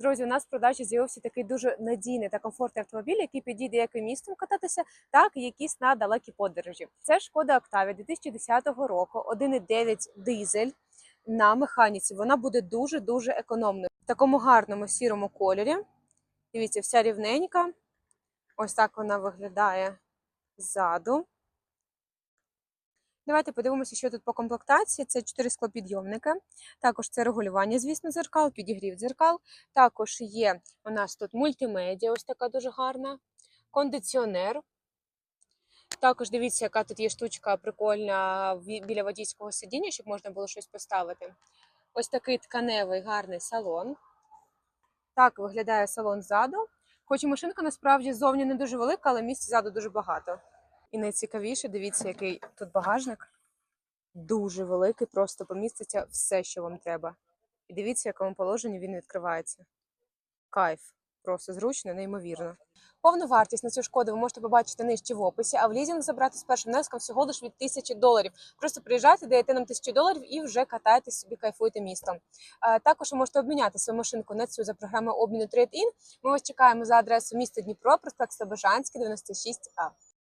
Друзі, у нас в продажі з'явився такий дуже надійний та комфортний автомобіль, який підійде як і містом кататися, так і якісь на далекі подорожі. Це шкода Октавія 2010 року, 1,9 дизель на механіці. Вона буде дуже дуже економною. В такому гарному сірому кольорі. Дивіться, вся рівненька. Ось так вона виглядає ззаду. Давайте подивимося, що тут по комплектації. Це 4 склопідйомники. Також це регулювання, звісно, дзеркал, підігрів дзеркал. Також є у нас тут мультимедіа, ось така дуже гарна, кондиціонер. Також дивіться, яка тут є штучка прикольна біля водійського сидіння, щоб можна було щось поставити. Ось такий тканевий гарний салон. Так виглядає салон ззаду. Хоч і машинка насправді зовні не дуже велика, але місця ззаду дуже багато. І найцікавіше, дивіться, який тут багажник. Дуже великий, просто поміститься все, що вам треба. І дивіться, в якому положенні він відкривається. Кайф. Просто зручно, неймовірно. Повну вартість на цю шкоду ви можете побачити нижче в описі, а в лізинг забрати з першим внеском всього лиш від тисячі доларів. Просто приїжджайте, даєте нам тисячу доларів і вже катайтесь собі, кайфуйте містом. Е, Також ви можете обміняти свою машинку на цю за програмою обміну Trade-in. Ми вас чекаємо за адресою міста Дніпро, проспект Слобожанський, 96А.